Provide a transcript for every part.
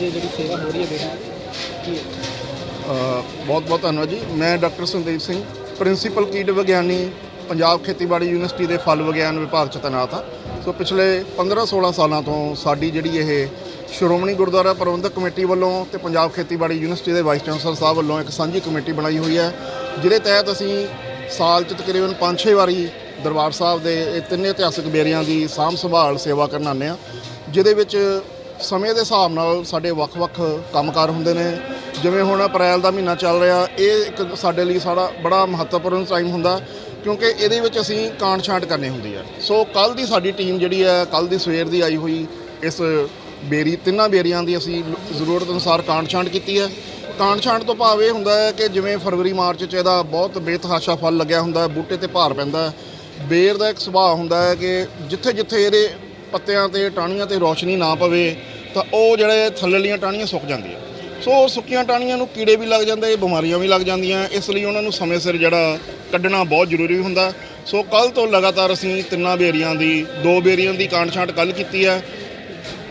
ਜਿਹੜੀ ਸੇਵਾ ਹੋ ਰਹੀ ਹੈ ਬੇਟੀ ਬਹੁਤ ਬਹੁਤ ਧੰਨਵਾਦ ਜੀ। ਮੈਂ ਡਾਕਟਰ ਸੰਦੀਪ ਸਿੰਘ, ਪ੍ਰਿੰਸੀਪਲ ਕੀਟ ਵਿਗਿਆਨੀ, ਪੰਜਾਬ ਖੇਤੀਬਾੜੀ ਯੂਨੀਵਰਸਿਟੀ ਦੇ ਫਲ ਵਿਗਿਆਨ ਵਿਭਾਗ ਚ ਤੈਨਾਤ ਹਾਂ। ਸੋ ਪਿਛਲੇ 15-16 ਸਾਲਾਂ ਤੋਂ ਸਾਡੀ ਜਿਹੜੀ ਇਹ ਸ਼੍ਰੋਮਣੀ ਗੁਰਦੁਆਰਾ ਪ੍ਰਬੰਧਕ ਕਮੇਟੀ ਵੱਲੋਂ ਤੇ ਪੰਜਾਬ ਖੇਤੀਬਾੜੀ ਯੂਨੀਵਰਸਿਟੀ ਦੇ ਵਾਈਸ ਚਾਂਸਲਰ ਸਾਹਿਬ ਵੱਲੋਂ ਇੱਕ ਸਾਂਝੀ ਕਮੇਟੀ ਬਣਾਈ ਹੋਈ ਹੈ, ਜਿਹਦੇ ਤਹਿਤ ਅਸੀਂ ਸਾਲ ਚ ਤਕਰੀਬਨ 5-6 ਵਾਰੀ ਦਰਬਾਰ ਸਾਹਿਬ ਦੇ ਇਹ ਤਿੰਨੇ ਇਤਿਹਾਸਿਕ ਬੇਰੀਆਂ ਦੀ ਸਾਂਭ ਸੰਭਾਲ ਸੇਵਾ ਕਰਨ ਆਉਂਦੇ ਹਾਂ, ਜਿਹਦੇ ਵਿੱਚ ਸਮੇਂ ਦੇ ਹਿਸਾਬ ਨਾਲ ਸਾਡੇ ਵੱਖ-ਵੱਖ ਕੰਮਕਾਰ ਹੁੰਦੇ ਨੇ। ਜਿਵੇਂ ਹੁਣ ਅਪ੍ਰੈਲ ਦਾ ਮਹੀਨਾ ਚੱਲ ਰਿਹਾ, ਇਹ ਇੱਕ ਸਾਡੇ ਲਈ ਸਾਡਾ ਬੜਾ ਮਹੱਤਵਪੂਰਨ ਟਾਈਮ ਹੁੰਦਾ ਕਿਉਂਕਿ ਇਹਦੇ ਵਿੱਚ ਅਸੀਂ ਕਾਂਡ ਛਾਂਟ ਕਰਨੀ ਹੁੰਦੀ ਹੈ ਸੋ ਕੱਲ ਦੀ ਸਾਡੀ ਟੀਮ ਜਿਹੜੀ ਹੈ ਕੱਲ ਦੀ ਸਵੇਰ ਦੀ ਆਈ ਹੋਈ ਇਸ ਬੇਰੀ, ਤਿੰਨਾਂ ਬੇਰੀਆਂ ਦੀ ਅਸੀਂ ਜ਼ਰੂਰਤ ਅਨੁਸਾਰ ਕਾਂਡ ਛਾਂਟ ਕੀਤੀ ਹੈ ਕਾਂਡ ਛਾਂਟ ਤੋਂ ਭਾਵ ਇਹ ਹੁੰਦਾ ਹੈ ਕਿ ਜਿਵੇਂ ਫਰਵਰੀ, ਮਾਰਚ ਚ ਇਹਦਾ ਬਹੁਤ ਬੇਤਹਾਸ਼ਾ ਫਲ ਲੱਗਿਆ ਹੁੰਦਾ ਹੈ ਬੂਟੇ ਤੇ ਭਾਰ ਪੈਂਦਾ। ਹੈ ਬੇਰ ਦਾ ਇੱਕ ਸੁਭਾਅ ਹੁੰਦਾ ਹੈ ਕਿ ਜਿੱਥੇ ਜਿੱਥੇ ਇਹਦੇ ਪੱਤਿਆਂ ਤੇ ਟਾਹਣੀਆਂ ਤੇ ਰੌਸ਼ਨੀ ਨਾ ਪਵੇ ਤਾਂ ਉਹ ਜਿਹੜੇ ਥੱਲੇਲੀਆਂ ਟਾਹਣੀਆਂ ਸੁੱਕ ਜਾਂਦੀਆਂ। ਸੋ ਉਹ ਸੁੱਕੀਆਂ ਟਾਹਣੀਆਂ ਨੂੰ ਕੀੜੇ ਵੀ ਲੱਗ ਜਾਂਦੇ, ਬਿਮਾਰੀਆਂ ਵੀ ਲੱਗ ਜਾਂਦੀਆਂ। ਇਸ ਲਈ ਉਹਨਾਂ ਨੂੰ ਸਮੇਂ ਸਿਰ ਜਿਹੜਾ ਕੱਢਣਾ ਬਹੁਤ ਜ਼ਰੂਰੀ ਹੁੰਦਾ। ਸੋ ਕੱਲ ਤੋਂ ਲਗਾਤਾਰ ਅਸੀਂ ਤਿੰਨਾਂ ਬੇਰੀਆਂ ਦੀ, ਦੋ ਬੇਰੀਆਂ ਦੀ ਕਾਂਟ ਛਾਂਟ ਕੱਲ ਕੀਤੀ ਹੈ।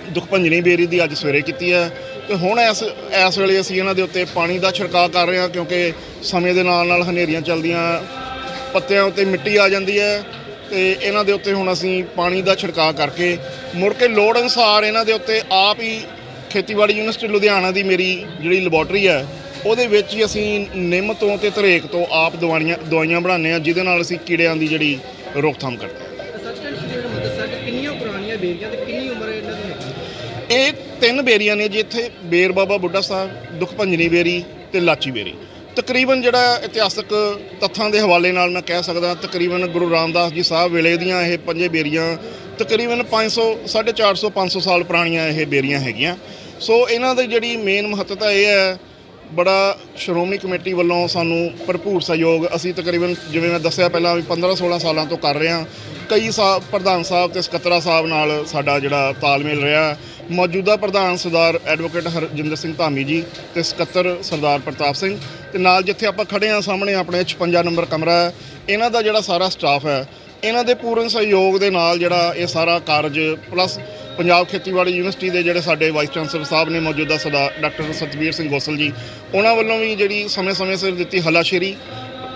ਦੁਖਭੰਜਨੀ ਬੇਰੀ ਦੀ ਅੱਜ ਸਵੇਰੇ ਕੀਤੀ ਹੈ। ਤੇ ਹੁਣ ਇਸ ਇਸ ਵੇਲੇ ਅਸੀਂ ਇਹਨਾਂ ਦੇ ਉੱਤੇ ਪਾਣੀ ਦਾ ਛਿੜਕਾਅ ਕਰ ਰਹੇ ਹਾਂ ਕਿਉਂਕਿ ਸਮੇਂ ਦੇ ਨਾਲ ਨਾਲ ਹਨੇਰੀਆਂ ਚੱਲਦੀਆਂ, ਪੱਤਿਆਂ ਉੱਤੇ ਮਿੱਟੀ ਆ ਜਾਂਦੀ ਹੈ। ਤੇ ਇਹਨਾਂ ਦੇ ਉੱਤੇ ਹੁਣ ਅਸੀਂ ਪਾਣੀ ਦਾ ਛਿੜਕਾਅ ਕਰਕੇ ਮੁੜ ਕੇ ਲੋੜ ਅਨੁਸਾਰ ਇਹਨਾਂ ਦੇ ਉੱਤੇ ਆਪ ਹੀ ਖੇਤੀਬਾੜੀ ਯੂਨੀਵਰਸਿਟੀ ਲੁਧਿਆਣਾ ਦੀ ਮੇਰੀ ਜਿਹੜੀ ਲੈਬੋਰਟਰੀ ਹੈ ਉਹਦੇ ਵਿੱਚ ਹੀ ਅਸੀਂ ਨਿੰਮ ਤੋਂ ਤੇ ਧਰੇਕ ਤੋਂ ਆਪ ਦਵਾਈਆਂ ਦਵਾਈਆਂ ਬਣਾਉਂਦੇ ਹਾਂ ਜਿਹਦੇ ਨਾਲ ਅਸੀਂ ਕੀੜਿਆਂ ਦੀ ਜਿਹੜੀ ਰੋਕਥਾਮ ਕਰਦੇ ਹਾਂ। ਸੱਚਖੰਡ ਸ਼੍ਰੀ ਹਰਿਮੰਦਰ ਦੱਸਿਆ ਕਿ ਕਿੰਨੀਆਂ ਪੁਰਾਣੀਆਂ ਬੇਰੀਆਂ ਤੇ ਕਿੰਨੀ ਉਮਰ ਇਹਨਾਂ ਦੀ ਹੈ ਇਹ ਤਿੰਨ ਬੇਰੀਆਂ ਨੇ ਜੀ ਇੱਥੇ ਬੇਰ ਬਾਬਾ ਬੁੱਢਾ ਸਾਹਿਬ ਦੁਖਭੰਜਨੀ ਬੇਰੀ ਤੇ ਲਾਚੀ ਬੇਰੀ। ਤਕਰੀਬਨ ਜਿਹੜਾ ਇਤਿਹਾਸਕ ਤੱਥਾਂ ਦੇ ਹਵਾਲੇ ਨਾਲ ਮੈਂ ਕਹਿ ਸਕਦਾ ਤਕਰੀਬਨ ਗੁਰੂ ਰਾਮਦਾਸ ਜੀ ਸਾਹਿਬ ਵੇਲੇ ਦੀਆਂ ਇਹ ਪੰਜੇ ਬੇਰੀਆਂ ਤਕਰੀਬਨ 500 450 500 ਸਾਲ ਪੁਰਾਣੀਆਂ ਇਹ ਬੇਰੀਆਂ ਹੈਗੀਆਂ। ਸੋ ਇਹਨਾਂ ਦੀ ਜਿਹੜੀ ਮੇਨ ਮਹੱਤਤਾ ਇਹ ਹੈ ਬੜਾ ਸ਼੍ਰੋਮਣੀ ਕਮੇਟੀ ਵੱਲੋਂ ਸਾਨੂੰ ਭਰਪੂਰ ਸਹਿਯੋਗ, ਅਸੀਂ ਤਕਰੀਬਨ ਜਿਵੇਂ ਮੈਂ ਦੱਸਿਆ ਪਹਿਲਾਂ ਵੀ 15 16 ਸਾਲਾਂ ਤੋਂ ਕਰ ਰਹੇ ਹਾਂ। ਕਈ ਸਾਹਿਬ ਪ੍ਰਧਾਨ ਸਾਹਿਬ ਤੇ ਸਕੱਤਰਾ ਸਾਹਿਬ ਨਾਲ ਸਾਡਾ ਜਿਹੜਾ ਤਾਲਮੇਲ ਰਿਹਾ। ਮੌਜੂਦਾ ਪ੍ਰਧਾਨ ਸਰਦਾਰ ਐਡਵੋਕੇਟ ਹਰਜਿੰਦਰ ਸਿੰਘ ਧਾਮੀ ਜੀ ਤੇ ਸਕੱਤਰ ਸਰਦਾਰ ਪ੍ਰਤਾਪ ਸਿੰਘ ਤੇ ਨਾਲ ਜਿੱਥੇ ਆਪਾਂ ਖੜੇ ਹਾਂ ਸਾਹਮਣੇ ਆਪਣੇ 56 ਨੰਬਰ ਕਮਰਾ ਹੈ। ਇਹਨਾਂ ਦਾ ਜਿਹੜਾ ਸਾਰਾ ਸਟਾਫ ਹੈ, ਇਹਨਾਂ ਦੇ ਪੂਰਨ ਸਹਿਯੋਗ ਦੇ ਨਾਲ ਜਿਹੜਾ ਇਹ ਸਾਰਾ ਕਾਰਜ, ਪਲੱਸ ਪੰਜਾਬ ਖੇਤੀਬਾੜੀ ਯੂਨੀਵਰਸਿਟੀ ਦੇ ਜਿਹੜੇ ਸਾਡੇ ਵਾਈਸ ਚਾਂਸਲਰ ਸਾਹਿਬ ਨੇ ਮੌਜੂਦਾ ਸਰਦਾਰ ਡਾਕਟਰ ਸਤਵੀਰ ਸਿੰਘ ਗੋਸਲ ਜੀ, ਉਹਨਾਂ ਵੱਲੋਂ ਵੀ ਜਿਹੜੀ ਸਮੇਂ-ਸਮੇਂ ਸਿਰ ਦਿੱਤੀ ਹਲਾਸ਼ੇਰੀ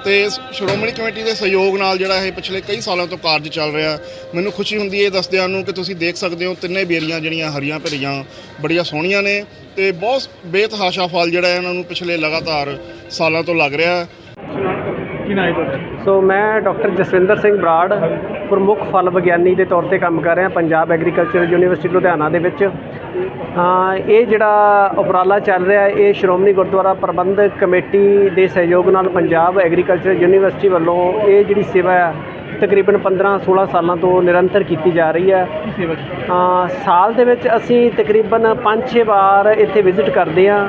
ਤੇ ਸ਼੍ਰੋਮਣੀ ਕਮੇਟੀ ਦੇ ਸਹਿਯੋਗ ਨਾਲ ਜਿਹੜਾ ਇਹ ਪਿਛਲੇ ਕਈ ਸਾਲਾਂ ਤੋਂ ਕਾਰਜ ਚੱਲ ਰਿਹਾ। ਮੈਨੂੰ ਖੁਸ਼ੀ ਹੁੰਦੀ ਹੈ ਇਹ ਦੱਸਦਿਆਂ ਨੂੰ ਕਿ ਤੁਸੀਂ ਦੇਖ ਸਕਦੇ ਹੋ ਤਿੰਨੇ ਬੇਰੀਆਂ ਜਿਹੜੀਆਂ ਹਰੀਆਂ ਭਰੀਆਂ ਬੜੀਆਂ ਸੋਹਣੀਆਂ ਨੇ ਤੇ ਬਹੁਤ ਬੇਤਹਾਸ਼ਾ ਫਲ ਜਿਹੜਾ ਇਹਨਾਂ ਨੂੰ ਪਿਛਲੇ ਲਗਾਤਾਰ ਸਾਲਾਂ ਤੋਂ ਲੱਗ ਰਿਹਾ। ਕੀ ਨਾਮ ਹੈ ਤੁਹਾਡਾ? ਸੋ ਮੈਂ ਡਾਕਟਰ ਜਸਵਿੰਦਰ ਸਿੰਘ ਬਰਾੜ, ਪ੍ਰਮੁੱਖ ਫਲ ਵਿਗਿਆਨੀ ਦੇ ਤੌਰ ਤੇ ਕੰਮ ਕਰ ਰਿਹਾ ਪੰਜਾਬ ਐਗਰੀਕਲਚਰ ਯੂਨੀਵਰਸਿਟੀ ਲੁਧਿਆਣਾ ਦੇ ਵਿੱਚ। ਇਹ ਜਿਹੜਾ ਉਪਰਾਲਾ ਚੱਲ ਰਿਹਾ, ਇਹ ਸ਼੍ਰੋਮਣੀ ਗੁਰਦੁਆਰਾ ਪ੍ਰਬੰਧਕ ਕਮੇਟੀ ਦੇ ਸਹਿਯੋਗ ਨਾਲ ਪੰਜਾਬ ਐਗਰੀਕਲਚਰ ਯੂਨੀਵਰਸਿਟੀ ਵੱਲੋਂ ਇਹ ਜਿਹੜੀ ਸੇਵਾ ਹੈ ਤਕਰੀਬਨ 15-16 ਸਾਲਾਂ ਤੋਂ ਨਿਰੰਤਰ ਕੀਤੀ ਜਾ ਰਹੀ ਹੈ। ਸਾਲ ਦੇ ਵਿੱਚ ਅਸੀਂ ਤਕਰੀਬਨ 5-6 ਵਾਰ ਇੱਥੇ ਵਿਜ਼ਿਟ ਕਰਦੇ ਹਾਂ।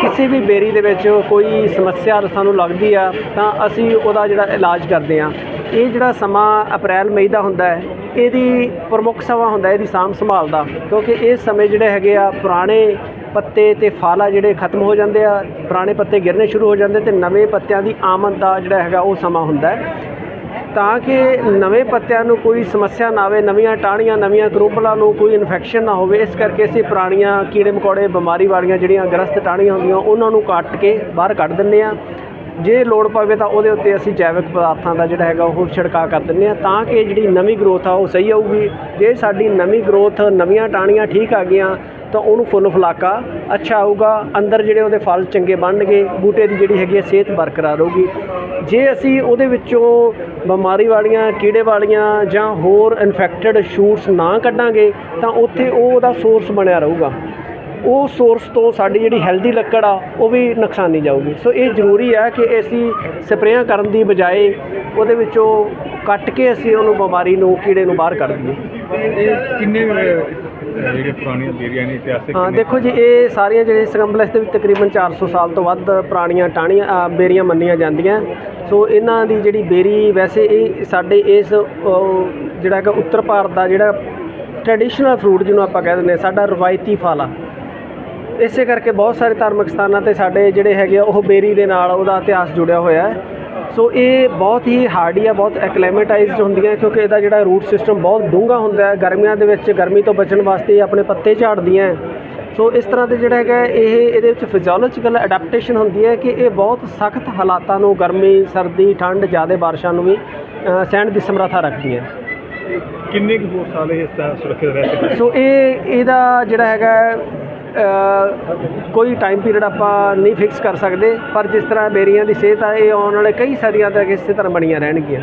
ਕਿਸੇ ਵੀ ਬੇਰੀ ਦੇ ਵਿੱਚ ਕੋਈ ਸਮੱਸਿਆ ਸਾਨੂੰ ਲੱਗਦੀ ਆ ਤਾਂ ਅਸੀਂ ਉਹਦਾ ਜਿਹੜਾ ਇਲਾਜ ਕਰਦੇ ਹਾਂ। ਇਹ ਜਿਹੜਾ ਸਮਾਂ ਅਪ੍ਰੈਲ ਮਈ ਦਾ ਹੁੰਦਾ ਹੈ ਇਹਦੀ ਪ੍ਰਮੁੱਖ ਸਮਾਂ ਹੁੰਦਾ ਇਹਦੀ ਸਾਂਭ ਸੰਭਾਲ ਦਾ। ਕਿਉਂਕਿ ਇਸ ਸਮੇਂ ਜਿਹੜੇ ਹੈਗੇ ਆ ਪੁਰਾਣੇ ਪੱਤੇ ਤੇ ਫਲ ਆ ਜਿਹੜੇ ਖਤਮ ਹੋ ਜਾਂਦੇ ਆ ਪੁਰਾਣੇ ਪੱਤੇ ਗਿਰਨੇ ਸ਼ੁਰੂ ਹੋ ਜਾਂਦੇ ਤੇ ਨਵੇਂ ਪੱਤਿਆਂ ਦੀ ਆਮਦ ਦਾ ਜਿਹੜਾ ਹੈਗਾ ਉਹ ਸਮਾਂ ਹੁੰਦਾ ਹੈ। ਤਾਂ ਕਿ ਨਵੇਂ ਪੱਤਿਆਂ ਨੂੰ ਕੋਈ ਸਮੱਸਿਆ ਨਾ ਆਵੇ, ਨਵੀਆਂ ਟਾਹਣੀਆਂ, ਨਵੀਆਂ ਕਰੂਪਲਾਂ ਨੂੰ ਕੋਈ ਇਨਫੈਕਸ਼ਨ ਨਾ ਹੋਵੇ। ਇਸ ਕਰਕੇ ਅਸੀਂ ਪੁਰਾਣੀਆਂ ਕੀੜੇ ਮਕੌੜੇ, ਬਿਮਾਰੀ ਵਾਲੀਆਂ ਜਿਹੜੀਆਂ ਗ੍ਰਸਤ ਟਾਹਣੀਆਂ ਹੁੰਦੀਆਂ, ਉਹਨਾਂ ਨੂੰ ਕੱਟ ਕੇ ਬਾਹਰ ਕੱਢ ਦਿੰਦੇ ਆ ਜੇ ਲੋੜ ਪਵੇ ਤਾਂ ਉਹਦੇ ਉੱਤੇ ਅਸੀਂ ਜੈਵਿਕ ਪਦਾਰਥਾਂ ਦਾ ਜਿਹੜਾ ਹੈਗਾ, ਉਹ ਛਿੜਕਾਅ ਕਰ ਦਿੰਦੇ ਆ ਤਾਂ ਕਿ ਜਿਹੜੀ ਨਵੀਂ ਗਰੋਥ ਆ, ਉਹ ਸਹੀ ਆਊਗੀ। ਜੇ ਸਾਡੀ ਨਵੀਂ ਗਰੋਥ ਨਵੀਆਂ ਟਾਹਣੀਆਂ ਠੀਕ ਆ ਗਈਆਂ ਤਾਂ ਉਹਨੂੰ ਫੁੱਲ ਫੁਲਾਕਾ, ਅੱਛਾ ਆਊਗਾ, ਅੰਦਰ ਜਿਹੜੇ ਉਹਦੇ ਫਲ ਚੰਗੇ ਬਣਨਗੇ, ਬੂਟੇ ਦੀ ਜਿਹੜੀ ਹੈਗੀ ਹੈ ਸਿਹਤ ਬਰਕਰਾਰ ਰਹੂਗੀ। ਜੇ ਅਸੀਂ ਉਹਦੇ ਵਿੱਚੋਂ ਬਿਮਾਰੀ ਵਾਲੀਆਂ, ਕੀੜੇ ਵਾਲੀਆਂ ਜਾਂ ਹੋਰ ਇਨਫੈਕਟਡ ਸ਼ੂਟਸ ਨਾ ਕੱਢਾਂਗੇ, ਤਾਂ ਉੱਥੇ ਉਹ ਉਹਦਾ ਸੋਰਸ ਬਣਿਆ ਰਹੂਗਾ। ਉਹ ਸੋਰਸ ਤੋਂ ਸਾਡੀ ਜਿਹੜੀ ਹੈਲਦੀ ਲੱਕੜ ਆ, ਉਹ ਵੀ ਨੁਕਸਾਨੀ ਜਾਊਗੀ। ਸੋ ਇਹ ਜ਼ਰੂਰੀ ਹੈ ਕਿ ਅਸੀਂ ਸਪਰੇਆਂ ਕਰਨ ਦੀ ਬਜਾਏ ਉਹਦੇ ਵਿੱਚੋਂ ਕੱਟ ਕੇ ਅਸੀਂ ਉਹਨੂੰ ਬਿਮਾਰੀ ਨੂੰ, ਕੀੜੇ ਨੂੰ ਬਾਹਰ ਕੱਢ ਦਈਏ। ਕਿੰਨੇ ਜਿਹੜੇ ਪੁਰਾਣੀਆਂ ਬੇਰੀਆਂ ਨੇ ਇਤਿਹਾਸਿਕ ਹਾਂ? ਦੇਖੋ ਜੀ ਇਹ ਸਾਰੀਆਂ ਜਿਹੜੇ ਇਸ ਕੰਪਲੈਕਸ ਦੇ ਵਿੱਚ ਤਕਰੀਬਨ 400 ਸਾਲ ਤੋਂ ਵੱਧ ਪੁਰਾਣੀਆਂ ਟਾਹਣੀਆਂ ਅ, ਬੇਰੀਆਂ ਮੰਨੀਆਂ ਜਾਂਦੀਆਂ ਸੋ ਇਹਨਾਂ ਦੀ ਜਿਹੜੀ ਬੇਰੀ ਵੈਸੇ ਇਹ ਸਾਡੇ ਇਸ ਜਿਹੜਾ ਹੈਗਾ ਉੱਤਰ ਭਾਰਤ ਦਾ ਜਿਹੜਾ ਟ੍ਰੈਡੀਸ਼ਨਲ ਫਰੂਟ ਜਿਹਨੂੰ ਆਪਾਂ ਕਹਿ ਦਿੰਦੇ ਸਾਡਾ ਰਵਾਇਤੀ ਫਲ ਆ ਇਸੇ ਕਰਕੇ ਬਹੁਤ ਸਾਰੇ ਧਾਰਮਿਕ ਸਥਾਨਾਂ ਤੇ ਸਾਡੇ ਜਿਹੜੇ ਹੈਗੇ ਆ ਉਹ ਬੇਰੀ ਦੇ ਨਾਲ ਉਹਦਾ ਇਤਿਹਾਸ ਜੁੜਿਆ ਹੋਇਆ ਹੈ ਸੋ ਇਹ ਬਹੁਤ ਹੀ ਹਾਰਡੀ ਆ ਬਹੁਤ ਐਕਲੇਮੇਟਾਈਜ਼ਡ ਹੁੰਦੀਆਂ ਕਿਉਂਕਿ ਇਹਦਾ ਜਿਹੜਾ ਰੂਟ ਸਿਸਟਮ ਬਹੁਤ ਡੂੰਘਾ ਹੁੰਦਾ ਹੈ। ਗਰਮੀਆਂ ਦੇ ਵਿੱਚ ਗਰਮੀ ਤੋਂ ਬਚਣ ਵਾਸਤੇ ਇਹ ਆਪਣੇ ਪੱਤੇ ਝਾੜਦੀਆਂ ਹੈ। ਸੋ ਇਸ ਤਰ੍ਹਾਂ ਦੇ ਜਿਹੜਾ ਹੈਗਾ ਇਹ ਇਹਦੇ ਵਿੱਚ ਫਿਜ਼ੀਓਲੋਜੀਕਲ ਅਡੈਪਟੇਸ਼ਨ ਹੁੰਦੀ ਹੈ ਕਿ ਇਹ ਬਹੁਤ ਸਖਤ ਹਾਲਾਤਾਂ ਨੂੰ ਗਰਮੀ ਸਰਦੀ ਠੰਡ ਜ਼ਿਆਦਾ ਬਾਰਿਸ਼ਾਂ ਨੂੰ ਵੀ ਸਹਿਣ ਦੀ ਸਮਰੱਥਾ ਰੱਖਦੀਆਂ ਕਿੰਨੇ ਕੁ ਹੋਰ ਸਾਲ ਇਹ ਸੁਰੱਖਿਅਤ ਰਹਿ ਸਕਦੇ ਸੋ ਇਹ ਇਹਦਾ ਜਿਹੜਾ ਹੈਗਾ ਕੋਈ ਟਾਈਮ ਪੀਰੀਅਡ ਆਪਾਂ ਨਹੀਂ ਫਿਕਸ ਕਰ ਸਕਦੇ, ਪਰ ਜਿਸ ਤਰ੍ਹਾਂ ਬੇਰੀਆਂ ਦੀ ਸਿਹਤ ਆ, ਇਹ ਆਉਣ ਵਾਲੇ ਕਈ ਸਦੀਆਂ ਤੱਕ ਇਸੇ ਤਰ੍ਹਾਂ ਬਣੀਆਂ ਰਹਿਣਗੀਆਂ।